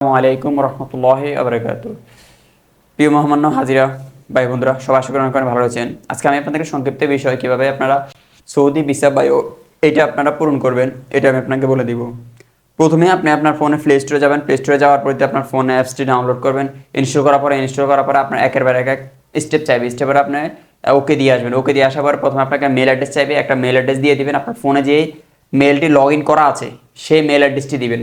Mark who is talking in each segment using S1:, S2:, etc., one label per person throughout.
S1: আলাইকুম রহমতুল্লাহ আবরাকাত প্রিয় মোহাম্মদ হাজিরা ভাই বন্ধুরা সবাই আশা করি ভালো রয়েছেন আজকে আমি আপনাদেরকে সংক্ষিপ্ত বিষয় কীভাবে আপনারা সৌদি ভিসা বায়ো এটা আপনারা পূরণ করবেন, এটা আমি আপনাকে বলে দিব। প্রথমে আপনি আপনার ফোনে প্লে স্টোরে যাবেন। প্লে স্টোরে যাওয়ার পরে আপনার ফোনে অ্যাপসটি ডাউনলোড করবেন। ইনস্টল করার পরে ইনস্টল করার পরে আপনার একের বার এক এক স্টেপ চাইবে। স্টেপের আপনি ওকে দিয়ে আসবেন। ওকে দিয়ে আসার পর প্রথমে আপনাকে মেল অ্যাড্রেস চাইবে। একটা মেল অ্যাড্রেস দিয়ে দিবেন। আপনার ফোনে যে মেলটি লগ ইন করা আছে, সেই মেল অ্যাড্রেসটি দিবেন।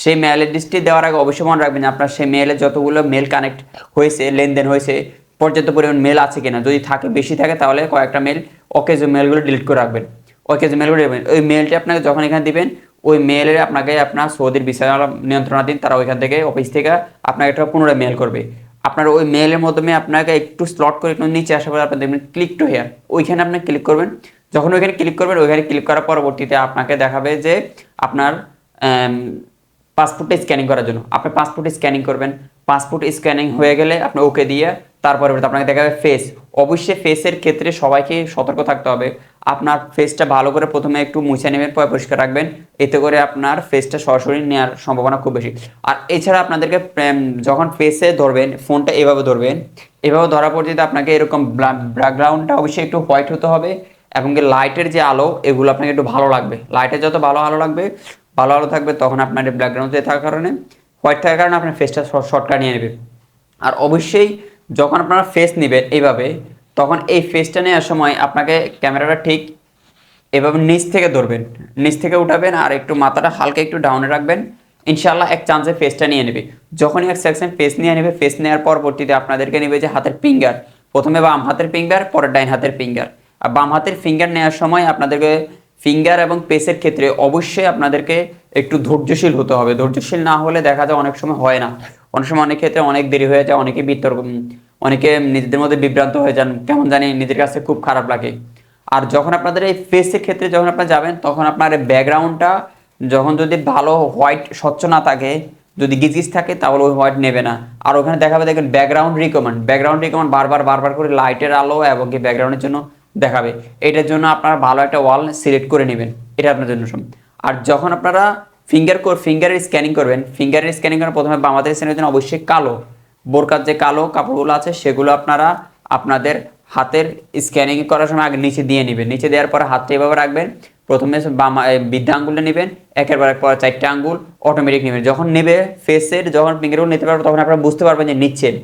S1: সেই মেল অ্যাড্রেসটি দেওয়ার আগে অবশ্যই মনে রাখবেন আপনার সেই মেলে যতগুলো মেল কানেক্ট হয়েছে, লেনদেন হয়েছে, পর্যাপ্ত পরিমাণ মেল আছে কিনা, যদি থাকে, বেশি থাকে, তাহলে কয়েকটা মেল ওকে যে মেলগুলো ডিলিট করে রাখবেন। ওকে যে মেলগুলো দেবেন ওই মেলটি আপনাকে যখন এখানে দিবেন, ওই মেলের আপনাকে আপনার সৌদির বিষয় নিয়ন্ত্রণাধীন তারা ওইখান থেকে অফিস থেকে আপনাকে একটা পুনরায় মেল করবে। আপনার ওই মেলের মাধ্যমে আপনাকে একটু স্লট করে একটু নিচে আসার পরে আপনি দেখবেন ক্লিক টু হেয়ার ওইখানে আপনি ক্লিক করবেন। যখন ওইখানে ক্লিক করবেন, ওইখানে ক্লিক করার পরবর্তীতে আপনাকে দেখাবে যে আপনার পাসপোর্টে স্ক্যানিং করার জন্য। আপনি পাসপোর্টে স্ক্যানিং করবেন। পাসপোর্ট স্ক্যানিং হয়ে গেলে আপনি ওকে দিয়ে তারপরে আপনাকে দেখাবে ফেস অবশ্যই ফেসের ক্ষেত্রে সবাইকে সতর্ক থাকতে হবে। আপনার ফেসটা ভালো করে প্রথমে একটু মুছে নেবেন, পরে পরিষ্কার রাখবেন। এতে করে আপনার ফেসটা সরাসরি নেওয়ার সম্ভাবনা খুব বেশি। আর এছাড়া আপনাদেরকে যখন ফেসে ধরবেন ফোনটা এভাবে ধরবেন। এভাবে পর যদি আপনাকে এরকম ব্যাকগ্রাউন্ডটা অবশ্যই একটু হোয়াইট হতে হবে। এবং কি লাইটের যে আলো, এগুলো আপনাকে একটু ভালো লাগবে। লাইটের যত ভালো আলো লাগবে, ভালো আলো থাকবে, তখন আপনার ব্যাকগ্রাউন্ডে থাকার কারণে হোয়াইট থাকার কারণে আপনার ফেসটা শর্টকাট নিয়ে নেবে। আর অবশ্যই যখন আপনারা ফেস নেবেন এইভাবে, তখন এই ফেসটা নেওয়ার সময় আপনাকে ক্যামেরাটা ঠিক এভাবে নিচ থেকে ধরবেন। নিচ থেকে উঠাবেন আর একটু মাথাটা হালকা একটু ডাউনে রাখবেন। ইনশাল্লাহ এক চান্সে ফেসটা নিয়ে নেবে। যখনই এক সেকশন ফেস নিয়ে নেবে ফেস নেওয়ার পরবর্তীতে আপনাদেরকে নেবে যে হাতের ফিঙ্গার প্রথমে বাম হাতের ফিঙ্গার পরে ডাইন হাতের ফিঙ্গার আর বাম হাতের ফিঙ্গার নেওয়ার সময় আপনাদেরকে ফিঙ্গার এবং পেসের ক্ষেত্রে অবশ্যই আপনাদেরকে একটু ধৈর্যশীল হতে হবে। ধৈর্যশীল না হলে দেখা যায় অনেক সময় হয় না। অনেক সময় অনেক ক্ষেত্রে অনেক দেরি হয়ে যায়, অনেকে বিতর্ক অনেকে নিজেদের মধ্যে বিভ্রান্ত হয়ে যান। কেমন জানি নিজের কাছে খুব খারাপ লাগে। আর যখন আপনাদের এই ফেসের ক্ষেত্রে যখন আপনারা যাবেন, তখন আপনার ব্যাকগ্রাউন্ডটা যখন যদি ভালো হোয়াইট স্বচ্ছ না থাকে, যদি গিজগিজ থাকে, তাহলে ওই হোয়াইট নেবে না। আর ওখানে দেখাবে, দেখবেন ব্যাকগ্রাউন্ড রিকমেন্ড ব্যাকগ্রাউন্ড রিকমেন্ড বারবার বারবার করে লাইটের আলো এবং কি ব্যাকগ্রাউন্ডের জন্য দেখাবে। এটার জন্য আপনারা ভালো একটা ওয়াল সিলেক্ট করে নেবেন। এটা আপনার জন্য আর যখন আপনারা ফিঙ্গার ফিঙ্গারের স্ক্যানিং করবেন ফিঙ্গারের স্ক্যানিং করার প্রথমে বামাদের স্ক্যানের জন্য অবশ্যই কালো, বোরকার যে কালো কাপড়গুলো আছে, সেগুলো আপনারা আপনাদের হাতের স্ক্যানিং করার সময় আগে নিচে দিয়ে নেবেন। নিচে দেওয়ার পরে হাতটা এভাবে রাখবেন। প্রথমে বামা বৃদ্ধা আঙ্গুলটা নেবেন। একের পর এক পর চারটে আঙ্গুল অটোমেটিক নেবেন। যখন নেবে ফেসের যখন ফিঙ্গারগুলো নিতে পারবে, তখন আপনারা বুঝতে পারবেন যে নিচ্ছেন।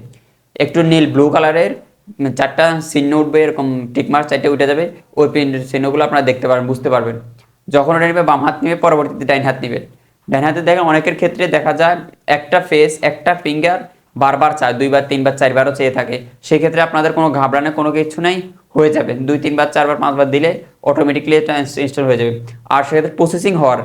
S1: একটু নীল ব্লু কালারের চারটা চিহ্ন উঠবে, এরকম টিকমার্ক চারটে উঠে যাবে, ওই চিহ্নগুলো আপনারা দেখতে পারবেন, বুঝতে পারবেন। যখন ওটা নেবে, বাম হাত নেবে, পরবর্তীতে ডাইন হাত নেবে। ডাইন হাতে দেখা অনেকের ক্ষেত্রে দেখা যায়, একটা ফেস একটা ফিঙ্গার বারবার চায়, দুইবার, তিনবার, চারবারও চেয়ে থাকে। সেক্ষেত্রে আপনাদের কোনো ঘাবড়ানোর কোনো কিছু নাই, হয়ে যাবে। দুই, তিনবার, চারবার, পাঁচবার দিলে অটোমেটিকলি এটা ইনস্টল হয়ে যাবে। আর সেক্ষেত্রে প্রসেসিং হওয়ার,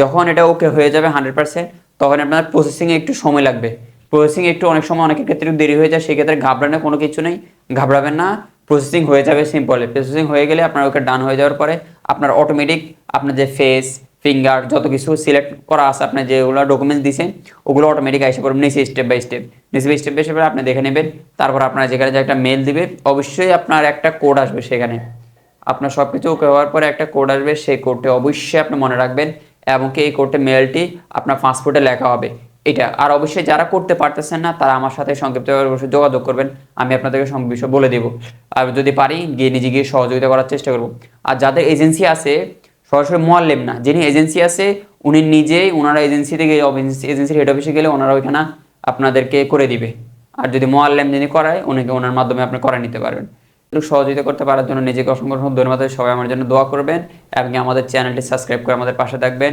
S1: যখন এটা ওকে হয়ে যাবে হান্ড্রেড পার্সেন্ট তখন আপনার প্রসেসিংয়ে একটু সময় লাগবে। প্রসেসিং একটু অনেক সময় অনেকের ক্ষেত্রে দেরি হয়ে যায়, সেক্ষেত্রে ঘাবড়ানোর কোনো কিছু নেই। ঘাবড়াবেন না প্রসেসিং হয়ে যাবে সিম্পলে প্রসেসিং হয়ে গেলে আপনার ওকে ডান হয়ে যাওয়ার পরে আপনার অটোমেটিক আপনার যে ফেস ফিঙ্গার যত কিছু সিলেক্ট করা আছে, আপনি যেগুলো ডকুমেন্টস দিয়েছেন ওগুলো অটোমেটিক এসে পড়বে। নিচে স্টেপ বাই স্টেপ নিচে স্টেপ বাই স্টেপ আপনি দেখে নেবেন, তারপর আপনার যেখানে যে একটা মেল দিবে, অবশ্যই আপনার একটা কোড আসবে সেখানে। আপনার সব কিছু ওকে হওয়ার পরে একটা কোড আসবে, সেই কোডটি অবশ্যই আপনি মনে রাখবেন এবং কি এই কোডটি মেলটি আপনার পাসপোর্টে লেখা হবে। এটা। আর অবশ্যই যারা করতে পারতেছেন না, তারা আমার সাথে সংক্ষিপ্ত অবশ্যই যোগাযোগ করবেন। আমি আপনাদেরকে বিষয় বলে দেবো। আর যদি পারি, গিয়ে নিজে গিয়ে সহযোগিতা করার চেষ্টা করব। আর যাদের এজেন্সি আছে, সরাসরি মোয়াল্লেম না, যিনি এজেন্সি আছে, উনি নিজেই ওনারা এজেন্সি থেকে এজেন্সির হেড অফিসে গেলে ওনারা ওইখানে আপনাদেরকে করে দিবে। আর যদি মোয়াল্লেম যিনি করায়, উনিকে ওনার মাধ্যমে আপনি করে নিতে পারবেন। সহযোগিতা করতে পারার জন্য নিজেকে অসংখ্য ধন্যবাদ। সবাই আমার জন্য দোয়া করবেন। এবং আমাদের চ্যানেলটি সাবস্ক্রাইব করে আমাদের পাশে থাকবেন।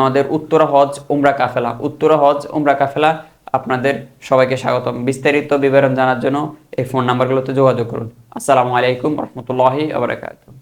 S1: আমাদের উত্তরা হজ, উমরা কাফেলা। উত্তরা হজ, উমরা কাফেলা, আপনাদের সবাইকে স্বাগতম। বিস্তারিত বিবরণ জানার জন্য এই ফোন নাম্বারগুলোতে যোগাযোগ করুন। আসসালামু আলাইকুম রহমতুল্লাহি আবরাকাতুহ